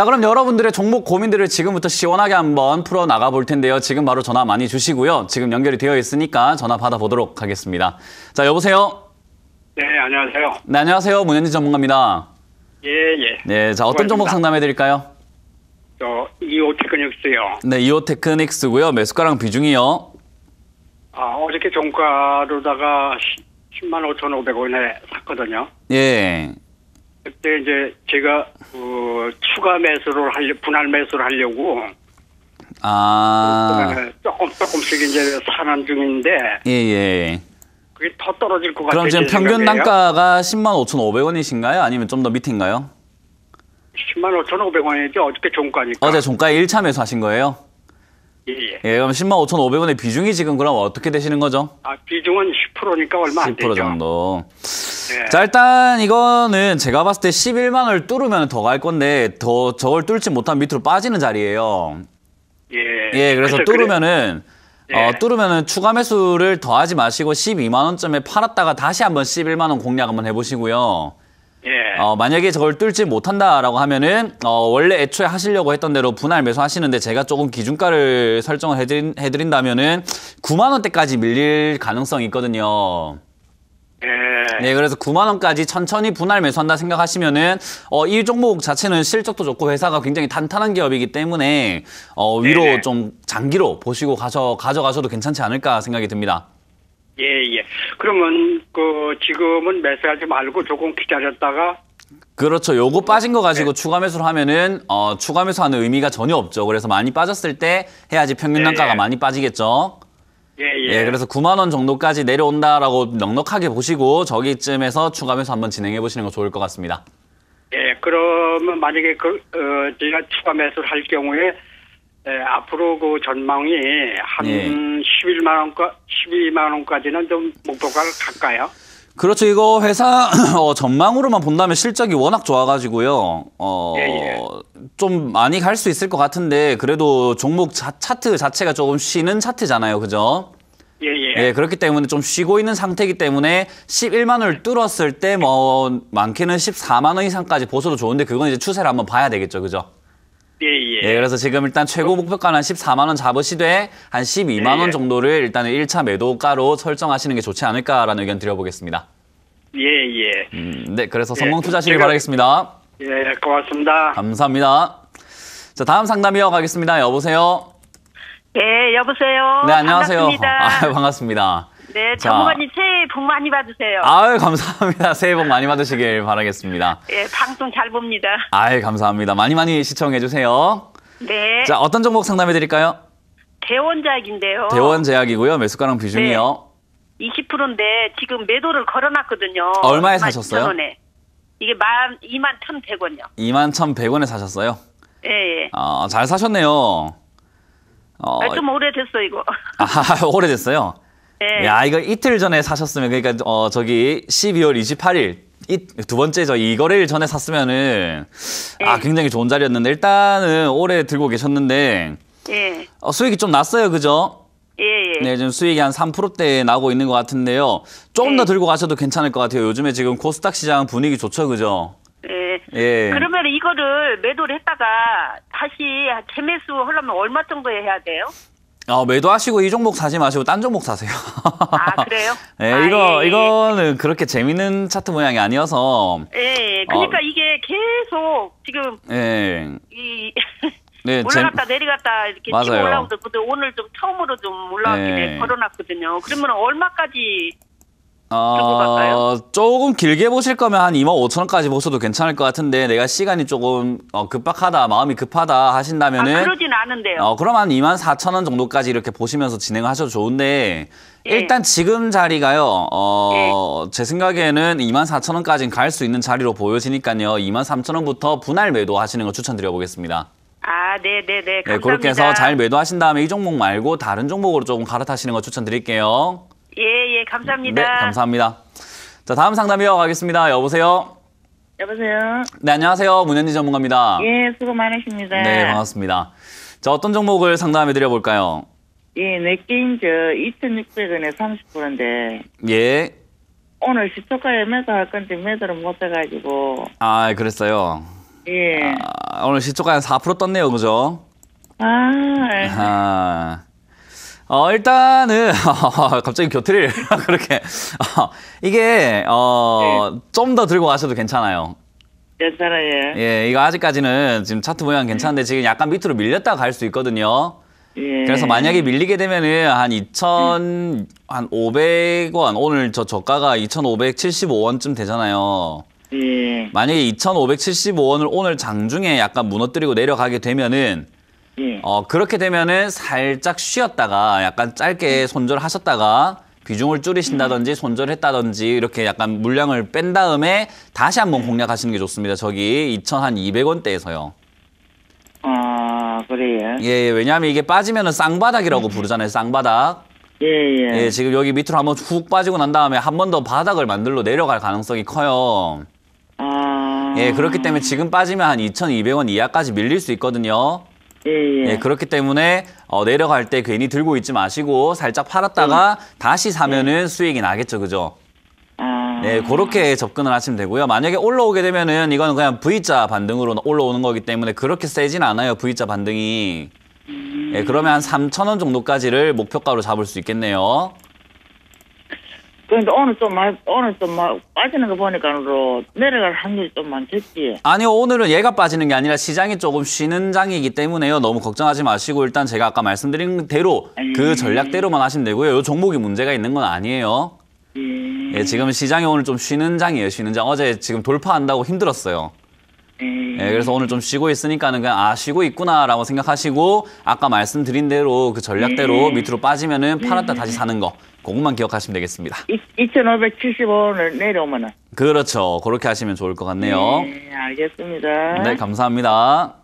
자, 그럼 여러분들의 종목 고민들을 지금부터 시원하게 한번 풀어 나가 볼 텐데요. 지금 바로 전화 많이 주시고요. 지금 연결이 되어 있으니까 전화 받아보도록 하겠습니다. 자, 여보세요? 네, 안녕하세요. 네, 안녕하세요. 문현지 전문가입니다. 예, 예. 네, 자, 어떤 종목. 상담해 드릴까요? 저, 이오 테크닉스요. 네, 이오 테크닉스고요. 매수가랑 비중이요. 아, 어저께 종가로다가 10만 5,500원에 샀거든요. 예. 그때 이제 제가, 그, 추가 매수를 하려, 분할 매수를 하려고, 아, 그다음에 조금, 조금씩 이제 사는 중인데, 예, 예. 그게 더 떨어질 것 같아요. 그럼 지금 제 평균. 단가가 10만 5,500원이신가요? 아니면 좀 더 밑인가요? 10만 5,500원이죠. 어저께 종가니까. 어제 종가에 1차 매수하신 거예요? 예, 예. 예, 그럼 10만 5,500원의 비중이 지금 그럼 어떻게 되시는 거죠? 아, 비중은 10%니까 얼마 안10% 되죠. 정도. 네. 자, 일단 이거는 제가 봤을 때 11만 원을 뚫으면 더 갈 건데 더 저걸 뚫지 못한 밑으로 빠지는 자리예요. 예. 예, 그래서 그래- 뚫으면은 예. 어, 뚫으면은 추가 매수를 더하지 마시고 12만 원쯤에 팔았다가 다시 한번 11만 원 공략 한번 해 보시고요. 예. 어, 만약에 저걸 뚫지 못한다라고 하면은 어, 원래 애초에 하시려고 했던 대로 분할 매수 하시는데 제가 조금 기준가를 설정을 해드린, 해드린다면은 9만 원대까지 밀릴 가능성이 있거든요. 예. 네, 그래서 9만 원까지 천천히 분할 매수한다 생각하시면은 어, 이 종목 자체는 실적도 좋고 회사가 굉장히 탄탄한 기업이기 때문에 어, 위로 네네. 좀 장기로 보시고 가져 가져가셔도 괜찮지 않을까 생각이 듭니다. 예, 예. 그러면 그 지금은 매수하지 말고 조금 기다렸다가 그렇죠. 요거 빠진 거 네. 가지고 추가 매수를 하면은 어, 추가 매수하는 의미가 전혀 없죠. 그래서 많이 빠졌을 때 해야지 평균 예, 단가가 예. 많이 빠지겠죠. 예, 예. 예, 그래서 9만 원 정도까지 내려온다라고 넉넉하게 보시고 저기쯤에서 추가 매수 한번 진행해 보시는 거 좋을 것 같습니다. 예, 그러면 만약에 그 어, 제가 추가 매수를 할 경우에 예, 앞으로 그 전망이 한 예. 11만 원까 12만 원까지는 좀 목표가 갈까요? 그렇죠. 이거 회사 어, 전망으로만 본다면 실적이 워낙 좋아가지고요. 어, 예, 예. 좀 많이 갈 수 있을 것 같은데 그래도 종목 자- 차트 자체가 조금 쉬는 차트잖아요. 그죠? 예, 예. 예, 그렇기 때문에 좀 쉬고 있는 상태이기 때문에 11만 원을 뚫었을 때 뭐 많게는 14만 원 이상까지 보셔도 좋은데 그건 이제 추세를 한번 봐야 되겠죠. 그죠? 예, 예. 예, 그래서 지금 일단 최고 목표가는 한 14만 원 잡으시되 한 12만 예, 원 예. 정도를 일단은 1차 매도가로 설정하시는 게 좋지 않을까라는 의견 드려보겠습니다. 예, 예. 음, 네, 그래서 예, 성공 투자하시길 제가- 바라겠습니다. 예, 고맙습니다. 감사합니다. 자, 다음 상담 이어가겠습니다. 여보세요? 네, 여보세요. 네, 안녕하세요. 반갑습니다. 아유, 반갑습니다. 네, 자. 전문가님 새해 복 많이 받으세요. 아유, 감사합니다. 새해 복 많이 받으시길 바라겠습니다. 예, 방송 잘 봅니다. 아유, 감사합니다. 많이 많이 시청해주세요. 네, 자, 어떤 종목 상담해 드릴까요? 대원작인데요. 대원제약이고요. 매수가랑 비중이요. 20%인데 지금 매도를 걸어놨거든요. 얼마에 21,000 사셨어요? 원에. 이게 만 2만 1,100원이요. 21,100원에 사셨어요. 예, 예. 아, 잘 사셨네요. 어, 아, 좀 오래됐어 이거. 아, 오래됐어요. 예. 야, 이거 이틀 전에 사셨으면, 그러니까, 어, 저기, 12월 28일, 이, 두 번째 저 이거래일 전에 샀으면은, 아, 예. 굉장히 좋은 자리였는데, 일단은 오래 들고 계셨는데, 예, 어, 수익이 좀 났어요, 그죠? 예, 예. 네, 지금 수익이 한 3%대 나오고 있는 것 같은데요. 조금 더 네. 들고 가셔도 괜찮을 것 같아요. 요즘에 지금 코스닥 시장 분위기 좋죠, 그죠? 예. 예. 그러면 이거를 매도를 했다가 다시 재매수 하려면 얼마 정도에 해야 돼요? 어, 매도하시고 이 종목 사지 마시고 딴 종목 사세요. 아, 그래요? 네, 아, 이거, 예, 예. 이거는 그렇게 재밌는 차트 모양이 아니어서, 예, 그러니까 어. 이게 계속 지금 예. 이 네, 재- 올라갔다 내려갔다 이렇게 맞아요. 근데 오늘 좀 처음으로 좀 올라왔길래 네. 걸어놨거든요. 그러면 얼마까지 어? 조금 길게 보실 거면 한 2만 5천 원까지 보셔도 괜찮을 것 같은데 내가 시간이 조금 어, 급박하다, 마음이 급하다 아 하신다면은 그러진 않은데요. 어, 그럼 한 2만 4천 원 정도까지 이렇게 보시면서 진행하셔도 좋은데 예. 일단 지금 자리가요. 어, 제 생각에는 2만 4천 원까지는 갈 수 있는 자리로 보여지니까요. 2만 3천 원부터 분할 매도 하시는 거 추천드려 보겠습니다. 아, 네, 네, 네. 네, 감사합니다. 그렇게 해서 잘 매도하신 다음에 이 종목 말고 다른 종목으로 조금 갈아타시는 거 추천드릴게요. 감사합니다. 네, 감사합니다. 자, 다음 상담 이어가겠습니다. 여보세요? 여보세요. 네, 안녕하세요. 문현지 전문가입니다. 예, 수고 많으십니다. 네, 반갑습니다. 자, 어떤 종목을 상담해 드려 볼까요? 예, 내 게임 저 2,600원에 30%인데 예. 오늘 시초가에 매도 할 건데 매도를 못 해가지고 아, 그랬어요. 예. 아, 오늘 시초가 한4% 떴네요, 그죠? 아, 아, 어, 일단은, 갑자기 교태를 그렇게, 어, 이게, 어, 좀더 들고 가셔도 괜찮아요. 괜찮아요. 예, 이거 아직까지는 지금 차트 모양 괜찮은데 지금 약간 밑으로 밀렸다가 갈수 있거든요. 예. 그래서 만약에 밀리게 되면은 한 2,000, 한 500원, 오늘 저 저가가 2,575원쯤 되잖아요. 네. 예. 만약에 2,575원을 오늘 장중에 약간 무너뜨리고 내려가게 되면은 예. 어, 그렇게 되면은 살짝 쉬었다가 약간 짧게 손절하셨다가 비중을 줄이신다든지 손절했다든지 이렇게 약간 물량을 뺀 다음에 다시 한번 공략하시는 게 좋습니다. 저기 2,200원대에서요. 아, 그래요. 예, 예, 왜냐하면 이게 빠지면은 쌍바닥이라고 부르잖아요. 쌍바닥. 예, 예. 예, 지금 여기 밑으로 한번 훅 빠지고 난 다음에 한 번 더 바닥을 만들러 내려갈 가능성이 커요. 아. 예, 그렇기 때문에 지금 빠지면 한 2,200원 이하까지 밀릴 수 있거든요. 예, 예. 예, 그렇기 때문에 어, 내려갈 때 괜히 들고 있지 마시고 살짝 팔았다가 다시 사면은 수익이 나겠죠, 그죠? 아. 네, 그렇게 접근을 하시면 되고요. 만약에 올라오게 되면은 이거는 그냥 V자 반등으로 올라오는 거기 때문에 그렇게 세진 않아요, V자 반등이. 예, 그러면 한 3,000원 정도까지를 목표가로 잡을 수 있겠네요. 그런데 오늘 좀 많이, 오늘 좀 막 빠지는 거 보니까 로 내려갈 확률이 좀 많겠지. 아니요, 오늘은 얘가 빠지는 게 아니라 시장이 조금 쉬는 장이기 때문에요. 너무 걱정하지 마시고 일단 제가 아까 말씀드린 대로 그 전략대로만 하시면 되고요. 요 종목이 문제가 있는 건 아니에요. 예. 예, 지금 시장이 오늘 좀 쉬는 장이에요. 쉬는 장. 어제 지금 돌파한다고 힘들었어요. 예. 예, 그래서 오늘 좀 쉬고 있으니까는 그냥 아 쉬고 있구나라고 생각하시고 아까 말씀드린 대로 그 전략대로 밑으로 빠지면은 팔았다 다시 사는 거 그것만 기억하시면 되겠습니다. 2,575원을 내려오면은. 그렇죠. 그렇게 하시면 좋을 것 같네요. 예, 알겠습니다. 네, 감사합니다.